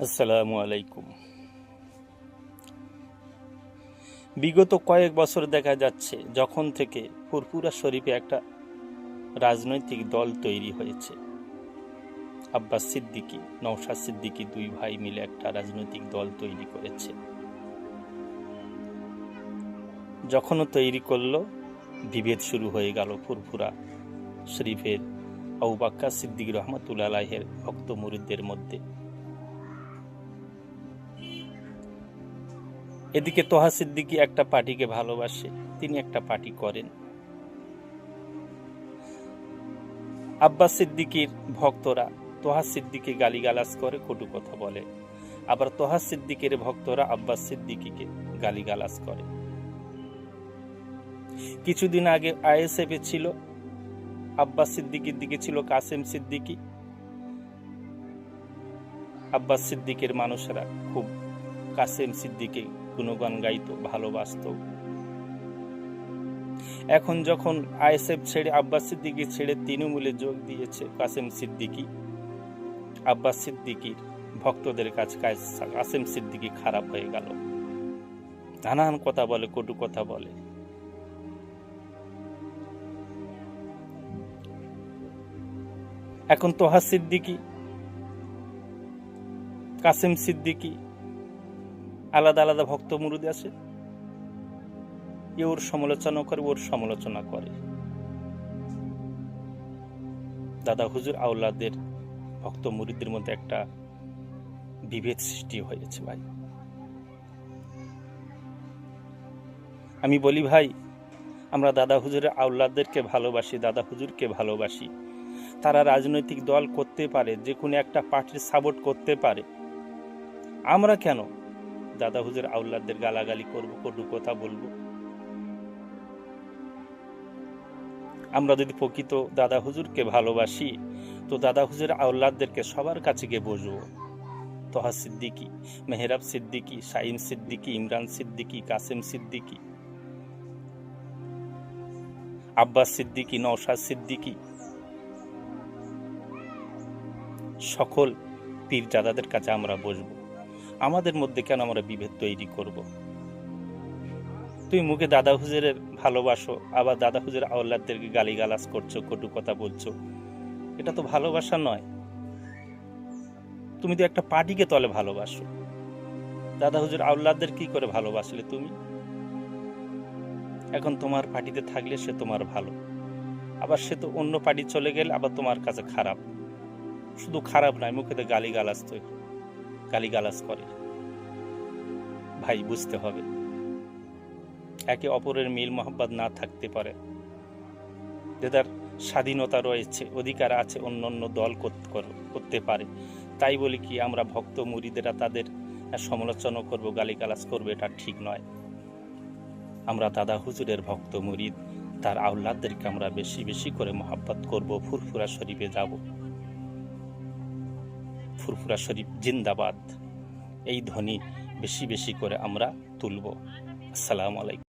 আসসালামু আলাইকুম। বিগত কয়েক বছর দেখা যাচ্ছে যখন থেকে ফুরফুরা শরীফে একটা রাজনৈতিক দল তৈরি হয়েছে। আব্বাস সিদ্দিকী নৌশাদ সিদ্দিকী দুই ভাই মিলে একটা রাজনৈতিক দল তৈরি করেছে। যখনও তৈরি করল, বিভেদ শুরু হয়ে গেল ফুরফুরা শরীফের আউবাক্কা সিদ্দিক রহমতুল্লাহ আলাহের ভক্ত মুরিদদের মধ্যে। এদিকে তোহা সিদ্দিকি একটা পার্টিকে ভালোবাসে, তিনি একটা পার্টি করেন। আব্বাস সিদ্দিকির ভক্তরা তোহা সিদ্দিকে গালিগালাজ করে, কটু কথা বলে। আবার তোহা সিদ্দিকের ভক্তরা আব্বাস সিদ্দিকিকে গালিগালাজ করে। কিছুদিন আগে আইএসএফ এ ছিল, আব্বাস সিদ্দিকির দিকে ছিল কাসেম সিদ্দিকি। আব্বাস সিদ্দিকের মানুষেরা খুব কাসেম সিদ্দিকে গুণগান গাইতো, ভালোবাসত। এখন যখন আইএসএফ ছেড়ে, আব্বাস সিদ্দিকি ছেড়ে তৃণমূলে যোগ দিয়েছে কাসেম সিদ্দিকি, আব্বাস সিদ্দিকির ভক্তদের কাছে কাসেম সিদ্দিকি খারাপ হয়ে গেল। নানান কথা বলে, কটু কথা বলে। এখন তোহা সিদ্দিকি, কাসেম সিদ্দিকি আলাদা আলাদা ভক্ত মুরুদ আছে। এ ওর সমালোচনা করে, ওর সমালোচনা করে। দাদা হুজুর আউলাদের ভক্ত মুরিদদের মধ্যে একটা বিভেদ সৃষ্টি হয়েছে ভাই। আমি বলি, ভাই, আমরা দাদা হুজুরের আউলাদদেরকে ভালোবাসি, দাদা হুজুরকে ভালোবাসি। তারা রাজনৈতিক দল করতে পারে, যে কোনো একটা পার্টির সাপোর্ট করতে পারে। আমরা কেন দাদা হুজুর আউলাদদের গালাগালি করব, কটু কথা বলব। আমরা যদি প্রকৃত দাদা হুজুরকে ভালোবাসি, তো দাদা হুজুর আউলাদদেরকে সবার কাছে গিয়ে বসবো। তোহা সিদ্দিকি, মেহরাব সিদ্দিকি শাইম সিদ্দিকি, ইমরান সিদ্দিকি, কাসেম সিদ্দিকি, আব্বাস সিদ্দিকি, নওশাদ সিদ্দিকি, সকল পীর দাদাদের কাছে আমরা বসবো। আমাদের মধ্যে কেন আমরা বিভেদ তৈরি করব? তুমি মুখে দাদা হুজুরের ভালোবাসো, আবার দাদা হুজুর আউলাদদেরকে গালিগালাজ করছ, কটু কথা বলছো। এটা তো ভালোবাসা নয়। তুমি তো একটা পার্টিকে তলে ভালোবাসো। দাদা হুজুর আউলাদদের কি করে ভালোবাসলে তুমি? এখন তোমার পার্টিতে থাকলে সে তোমার ভালো। আবার সে তো অন্য পার্টি চলে গেলে আবার তোমার কাছে খারাপ। শুধু খারাপ নয় মুখেতে গালি গালাজ তো গালিগালাজ করে। ভাই, বুঝতে হবে। একে অপরের মিল মোহাম্মদ না থাকতে পারে। যাদের স্বাধীনতা রয়েছে, অধিকার আছে, অন্য অন্য দল করতে পারে। তাই বলি কি, আমরা ভক্ত মুরিদেরা তাদের সমালোচনা করব, গালিগালাজ করব, এটা ঠিক নয়। আমরা দাদা হুজুরের ভক্ত মুরিদ তার আহ্লাদদেরকে আমরা বেশি বেশি করে মহাব্বত করব, ফুরফুরা শরীফে যাব। ফুরফুরা শরীফ জিন্দাবাদ। এই ধ্বনি বেশি বেশি করে আমরা তুলব। আসসালামু আলাইকুম।